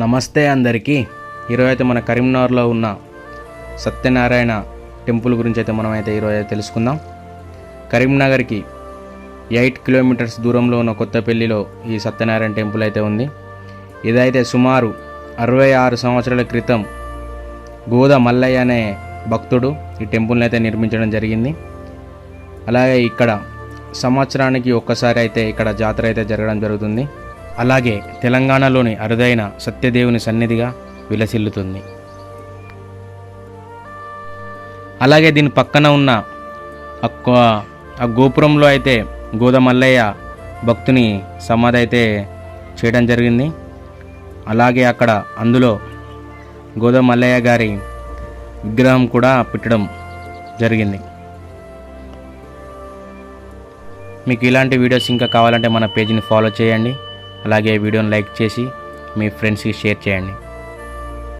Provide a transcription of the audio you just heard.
నమస్తే అందరికీ. ఈరోజు అయితే మన కరీంనగర్లో ఉన్న సత్యనారాయణ టెంపుల్ గురించి అయితే మనం అయితే ఈరోజు తెలుసుకుందాం. కరీంనగర్కి ఎయిట్ కిలోమీటర్స్ దూరంలో ఉన్న కొత్తపల్లిలో ఈ సత్యనారాయణ టెంపుల్ అయితే ఉంది. ఇదైతే సుమారు అరవై ఆరు సంవత్సరాల క్రితం గోద మల్లయ్య అనే భక్తుడు ఈ టెంపుల్ని అయితే నిర్మించడం జరిగింది. అలాగే ఇక్కడ సంవత్సరానికి ఒక్కసారి అయితే ఇక్కడ జాతర అయితే జరగడం జరుగుతుంది. అలాగే తెలంగాణలోని అరుదైన సత్యదేవుని సన్నిధిగా విలసిల్లుతుంది. అలాగే దీని పక్కన ఉన్న ఆ గోపురంలో అయితే గోదమల్లయ్య భక్తుని సమాధి అయితే చేయడం జరిగింది. అలాగే అక్కడ అందులో గోదమల్లయ్య గారి విగ్రహం కూడా పెట్టడం జరిగింది. మీకు ఇలాంటి వీడియోస్ ఇంకా కావాలంటే మన పేజీని ఫాలో చేయండి. అలాగే వీడియోని లైక్ చేసి మీ ఫ్రెండ్స్కి షేర్ చేయండి.